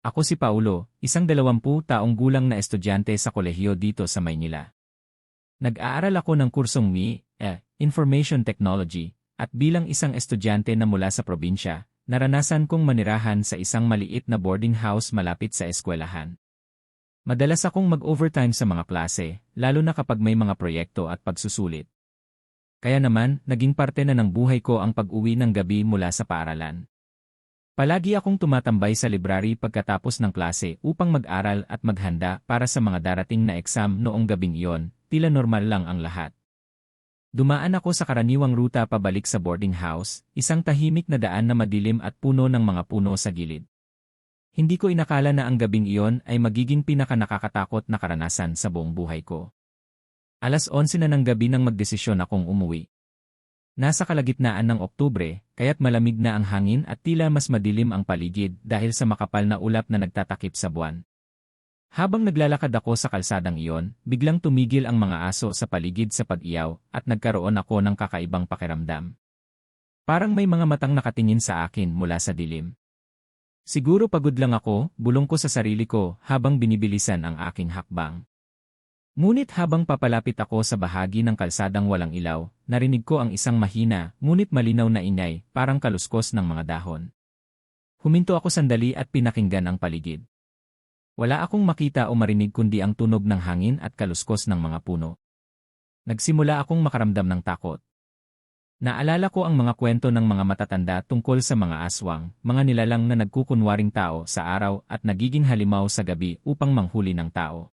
Ako si Paulo, isang dalawampu taong gulang na estudyante sa kolehiyo dito sa Maynila. Nag-aaral ako ng kursong MI, eh, Information Technology, at bilang isang estudyante na mula sa probinsya, naranasan kong manirahan sa isang maliit na boarding house malapit sa eskwelahan. Madalas akong mag-overtime sa mga klase, lalo na kapag may mga proyekto at pagsusulit. Kaya naman, naging parte na ng buhay ko ang pag-uwi ng gabi mula sa paaralan. Palagi akong tumatambay sa library pagkatapos ng klase upang mag-aral at maghanda para sa mga darating na exam noong gabing iyon, tila normal lang ang lahat. Dumaan ako sa karaniwang ruta pabalik sa boarding house, isang tahimik na daan na madilim at puno ng mga puno sa gilid. Hindi ko inakala na ang gabing iyon ay magiging pinakanakakatakot na karanasan sa buong buhay ko. Alas 11 na ng gabi nang magdesisyon akong umuwi. Nasa kalagitnaan ng Oktubre, kaya't malamig na ang hangin at tila mas madilim ang paligid dahil sa makapal na ulap na nagtatakip sa buwan. Habang naglalakad ako sa kalsadang iyon, biglang tumigil ang mga aso sa paligid sa pag-iyaw at nagkaroon ako ng kakaibang pakiramdam. Parang may mga matang nakatingin sa akin mula sa dilim. Siguro pagod lang ako, bulong ko sa sarili ko habang binibilisan ang aking hakbang. Ngunit habang papalapit ako sa bahagi ng kalsadang walang ilaw, narinig ko ang isang mahina, ngunit malinaw na ingay, parang kaluskos ng mga dahon. Huminto ako sandali at pinakinggan ang paligid. Wala akong makita o marinig kundi ang tunog ng hangin at kaluskos ng mga puno. Nagsimula akong makaramdam ng takot. Naalala ko ang mga kwento ng mga matatanda tungkol sa mga aswang, mga nilalang na nagkukunwaring tao sa araw at nagiging halimaw sa gabi upang manghuli ng tao.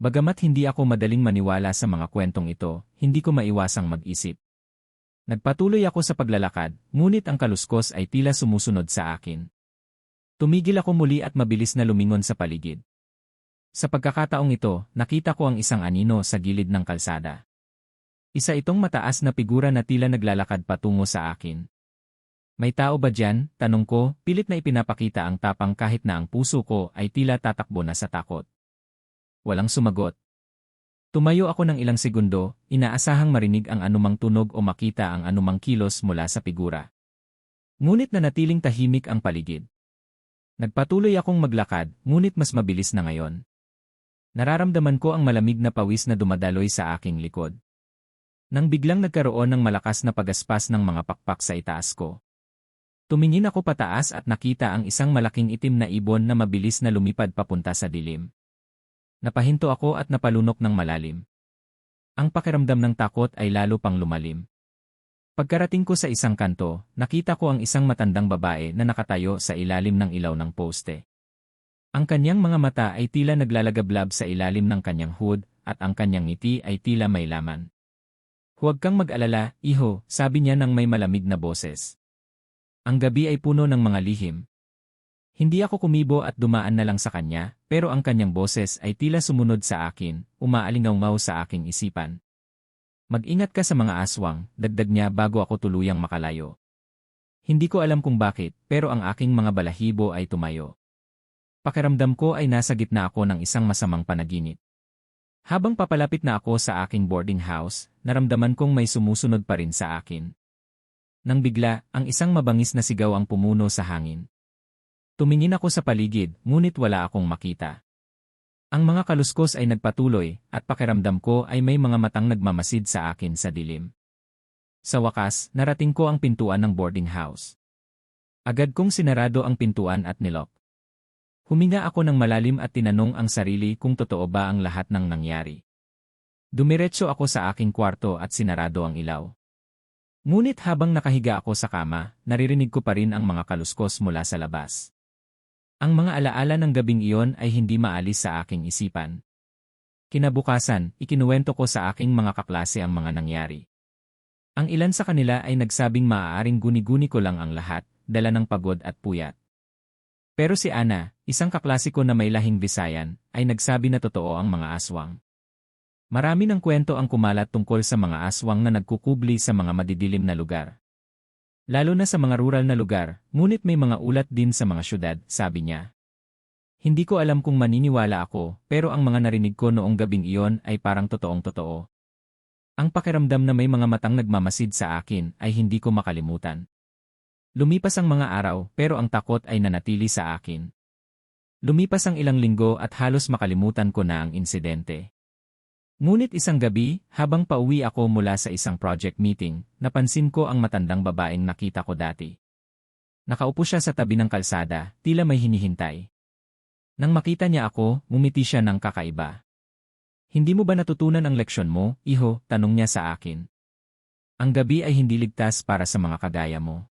Bagamat hindi ako madaling maniwala sa mga kwentong ito, hindi ko maiwasang mag-isip. Nagpatuloy ako sa paglalakad, ngunit ang kaluskos ay tila sumusunod sa akin. Tumigil ako muli at mabilis na lumingon sa paligid. Sa pagkakataong ito, nakita ko ang isang anino sa gilid ng kalsada. Isa itong mataas na figura na tila naglalakad patungo sa akin. May tao ba dyan? Tanong ko, pilit na ipinapakita ang tapang kahit na ang puso ko ay tila tatakbo na sa takot. Walang sumagot. Tumayo ako ng ilang segundo, inaasahang marinig ang anumang tunog o makita ang anumang kilos mula sa figura. Ngunit nanatiling tahimik ang paligid. Nagpatuloy akong maglakad, ngunit mas mabilis na ngayon. Nararamdaman ko ang malamig na pawis na dumadaloy sa aking likod. Nang biglang nagkaroon ng malakas na pagaspas ng mga pakpak sa itaas ko. Tumingin ako pataas at nakita ang isang malaking itim na ibon na mabilis na lumipad papunta sa dilim. Napahinto ako at napalunok ng malalim. Ang pakiramdam ng takot ay lalo pang lumalim. Pagkarating ko sa isang kanto, nakita ko ang isang matandang babae na nakatayo sa ilalim ng ilaw ng poste. Ang kanyang mga mata ay tila naglalagablab sa ilalim ng kanyang hood at ang kanyang ngiti ay tila may laman. Huwag kang mag-alala, iho, sabi niya ng may malamig na boses. Ang gabi ay puno ng mga lihim, hindi ako kumibo at dumaan na lang sa kanya, pero ang kanyang boses ay tila sumunod sa akin, umaalingaw sa aking isipan. Mag-ingat ka sa mga aswang, dagdag niya bago ako tuluyang makalayo. Hindi ko alam kung bakit, pero ang aking mga balahibo ay tumayo. Pakiramdam ko ay nasa gitna ako ng isang masamang panaginip. Habang papalapit na ako sa aking boarding house, naramdaman kong may sumusunod pa rin sa akin. Nang bigla, ang isang mabangis na sigaw ang pumuno sa hangin. Tumingin ako sa paligid, ngunit wala akong makita. Ang mga kaluskos ay nagpatuloy, at pakiramdam ko ay may mga matang nagmamasid sa akin sa dilim. Sa wakas, narating ko ang pintuan ng boarding house. Agad kong sinarado ang pintuan at nilok. Huminga ako ng malalim at tinanong ang sarili kung totoo ba ang lahat ng nangyari. Dumiretso ako sa aking kwarto at sinarado ang ilaw. Ngunit habang nakahiga ako sa kama, naririnig ko pa rin ang mga kaluskos mula sa labas. Ang mga alaala ng gabing iyon ay hindi maalis sa aking isipan. Kinabukasan, ikinuwento ko sa aking mga kaklase ang mga nangyari. Ang ilan sa kanila ay nagsabing maaaring guni-guni ko lang ang lahat, dala ng pagod at puyat. Pero si Ana, isang kaklase ko na may lahing Visayan, ay nagsabi na totoo ang mga aswang. Marami ng kwento ang kumalat tungkol sa mga aswang na nagkukubli sa mga madidilim na lugar. Lalo na sa mga rural na lugar, ngunit may mga ulat din sa mga syudad, sabi niya. Hindi ko alam kung maniniwala ako, pero ang mga narinig ko noong gabing iyon ay parang totoong totoo. Ang pakiramdam na may mga matang nagmamasid sa akin ay hindi ko makalimutan. Lumipas ang mga araw pero ang takot ay nanatili sa akin. Lumipas ang ilang linggo at halos makalimutan ko na ang insidente. Ngunit isang gabi, habang pauwi ako mula sa isang project meeting, napansin ko ang matandang babaeng nakita ko dati. Nakaupo siya sa tabi ng kalsada, tila may hinihintay. Nang makita niya ako, ngumiti siya ng kakaiba. Hindi mo ba natutunan ang leksyon mo, iho, tanong niya sa akin. Ang gabi ay hindi ligtas para sa mga kagaya mo.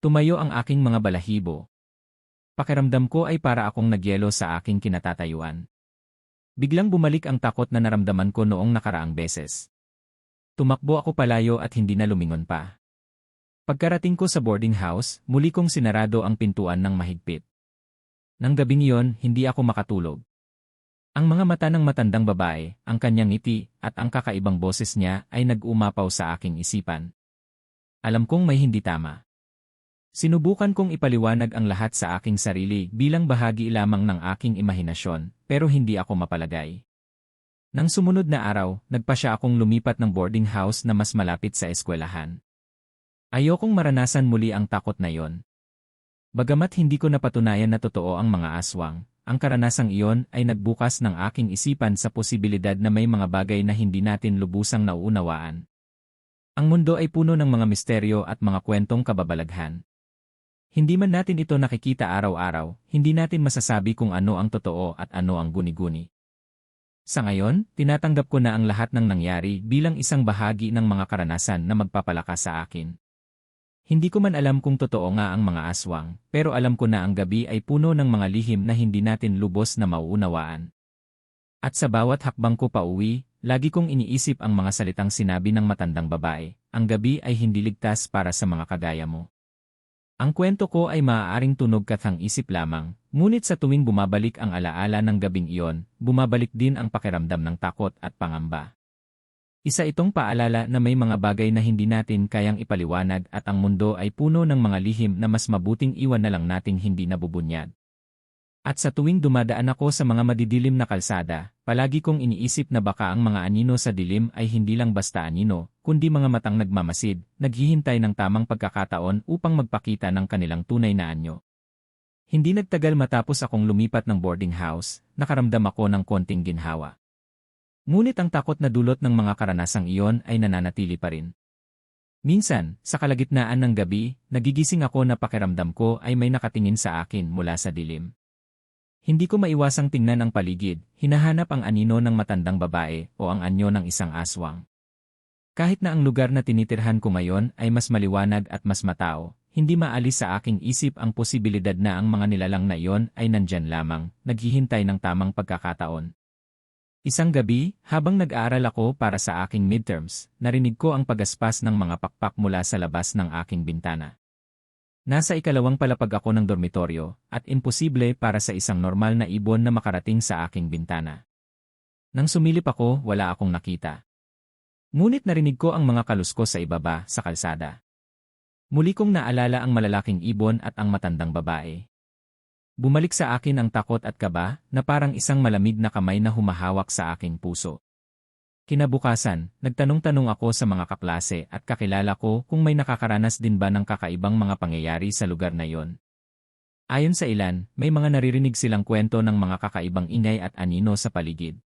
Tumayo ang aking mga balahibo. Pakiramdam ko ay para akong nagyelo sa aking kinatatayuan. Biglang bumalik ang takot na naramdaman ko noong nakaraang beses. Tumakbo ako palayo at hindi na lumingon pa. Pagkarating ko sa boarding house, muli kong sinarado ang pintuan ng mahigpit. Nang gabing iyon, hindi ako makatulog. Ang mga mata ng matandang babae, ang kanyang ngiti, at ang kakaibang boses niya ay nag-umapaw sa aking isipan. Alam kong may hindi tama. Sinubukan kong ipaliwanag ang lahat sa aking sarili bilang bahagi lamang ng aking imahinasyon, pero hindi ako mapalagay. Nang sumunod na araw, nagpa siya akong lumipat ng boarding house na mas malapit sa eskwelahan. Ayokong maranasan muli ang takot na yon. Bagamat hindi ko napatunayan na totoo ang mga aswang, ang karanasang iyon ay nagbukas ng aking isipan sa posibilidad na may mga bagay na hindi natin lubusang nauunawaan. Ang mundo ay puno ng mga misteryo at mga kwentong kababalaghan. Hindi man natin ito nakikita araw-araw, hindi natin masasabi kung ano ang totoo at ano ang guni-guni. Sa ngayon, tinatanggap ko na ang lahat ng nangyari bilang isang bahagi ng mga karanasan na magpapalakas sa akin. Hindi ko man alam kung totoo nga ang mga aswang, pero alam ko na ang gabi ay puno ng mga lihim na hindi natin lubos na mauunawaan. At sa bawat hakbang ko pa uwi, lagi kong iniisip ang mga salitang sinabi ng matandang babae, ang gabi ay hindi ligtas para sa mga kagaya mo. Ang kwento ko ay maaaring tunog kathang isip lamang, ngunit sa tuwing bumabalik ang alaala ng gabing iyon, bumabalik din ang pakiramdam ng takot at pangamba. Isa itong paalala na may mga bagay na hindi natin kayang ipaliwanag at ang mundo ay puno ng mga lihim na mas mabuting iwan na lang nating hindi nabubunyad. At sa tuwing dumadaan ako sa mga madidilim na kalsada, palagi kong iniisip na baka ang mga anino sa dilim ay hindi lang basta anino, kundi mga matang nagmamasid, naghihintay ng tamang pagkakataon upang magpakita ng kanilang tunay na anyo. Hindi nagtagal matapos akong lumipat ng boarding house, nakaramdam ako ng konting ginhawa. Ngunit ang takot na dulot ng mga karanasang iyon ay nananatili pa rin. Minsan, sa kalagitnaan ng gabi, nagigising ako na pakiramdam ko ay may nakatingin sa akin mula sa dilim. Hindi ko maiwasang tingnan ang paligid, hinahanap ang anino ng matandang babae o ang anyo ng isang aswang. Kahit na ang lugar na tinitirhan ko ngayon ay mas maliwanag at mas matao, hindi maalis sa aking isip ang posibilidad na ang mga nilalang na iyon ay nandyan lamang, naghihintay ng tamang pagkakataon. Isang gabi, habang nag-aaral ako para sa aking midterms, narinig ko ang pagaspas ng mga pakpak mula sa labas ng aking bintana. Nasa ikalawang palapag ako ng dormitoryo, at imposible para sa isang normal na ibon na makarating sa aking bintana. Nang sumilip ako, wala akong nakita. Ngunit narinig ko ang mga kaluskos sa ibaba, sa kalsada. Muli kong naalala ang malalaking ibon at ang matandang babae. Bumalik sa akin ang takot at kaba, na parang isang malamig na kamay na humahawak sa aking puso. Kinabukasan, nagtanong-tanong ako sa mga kaklase at kakilala ko kung may nakakaranas din ba ng kakaibang mga pangyayari sa lugar na yon. Ayon sa ilan, may mga naririnig silang kwento ng mga kakaibang ingay at anino sa paligid.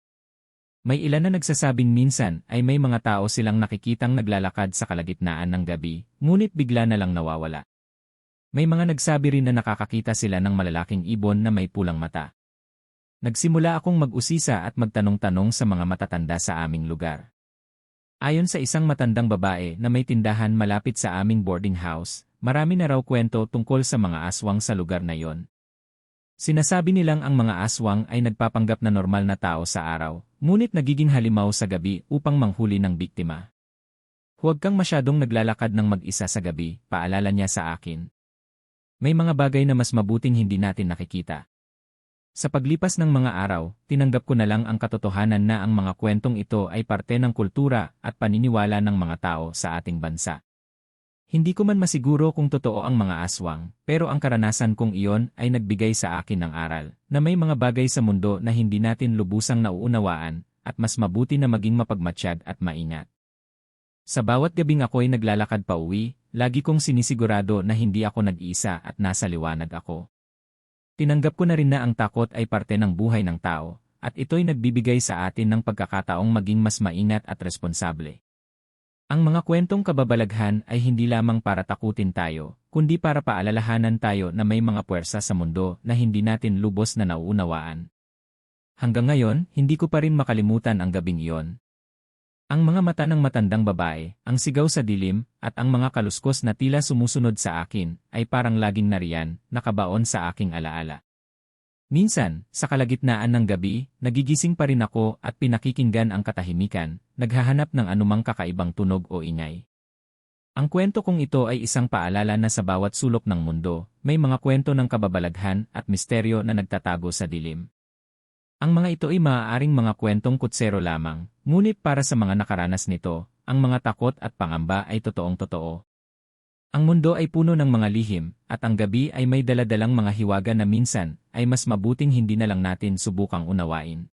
May ilan na nagsasabing minsan ay may mga tao silang nakikitang naglalakad sa kalagitnaan ng gabi, ngunit bigla na lang nawawala. May mga nagsabi rin na nakakakita sila ng malalaking ibon na may pulang mata. Nagsimula akong mag-usisa at magtanong-tanong sa mga matatanda sa aming lugar. Ayon sa isang matandang babae na may tindahan malapit sa aming boarding house, marami na raw kwento tungkol sa mga aswang sa lugar na yon. Sinasabi nilang ang mga aswang ay nagpapanggap na normal na tao sa araw, ngunit nagiging halimaw sa gabi upang manghuli ng biktima. Huwag kang masyadong naglalakad ng mag-isa sa gabi, paalala niya sa akin. May mga bagay na mas mabuting hindi natin nakikita. Sa paglipas ng mga araw, tinanggap ko na lang ang katotohanan na ang mga kwentong ito ay parte ng kultura at paniniwala ng mga tao sa ating bansa. Hindi ko man masiguro kung totoo ang mga aswang, pero ang karanasan kong iyon ay nagbigay sa akin ng aral, na may mga bagay sa mundo na hindi natin lubusang nauunawaan, at mas mabuti na maging mapagmatsyag at maingat. Sa bawat gabing ako'y naglalakad pa uwi, lagi kong sinisigurado na hindi ako nag-iisa at nasa liwanag ako. Tinanggap ko na rin na ang takot ay parte ng buhay ng tao, at ito'y nagbibigay sa atin ng pagkakataong maging mas maingat at responsable. Ang mga kwentong kababalaghan ay hindi lamang para takutin tayo, kundi para paalalahanan tayo na may mga puwersa sa mundo na hindi natin lubos na nauunawaan. Hanggang ngayon, hindi ko pa rin makalimutan ang gabing iyon. Ang mga mata ng matandang babae, ang sigaw sa dilim, at ang mga kaluskos na tila sumusunod sa akin, ay parang laging nariyan, nakabaon sa aking alaala. Minsan, sa kalagitnaan ng gabi, nagigising pa rin ako at pinakikinggan ang katahimikan, naghahanap ng anumang kakaibang tunog o ingay. Ang kwento kong ito ay isang paalala na sa bawat sulok ng mundo, may mga kwento ng kababalaghan at misteryo na nagtatago sa dilim. Ang mga ito ay maaaring mga kwentong kutsero lamang, ngunit para sa mga nakaranas nito, ang mga takot at pangamba ay totoong totoo. Ang mundo ay puno ng mga lihim, at ang gabi ay may daladalang mga hiwaga na minsan ay mas mabuting hindi na lang natin subukang unawain.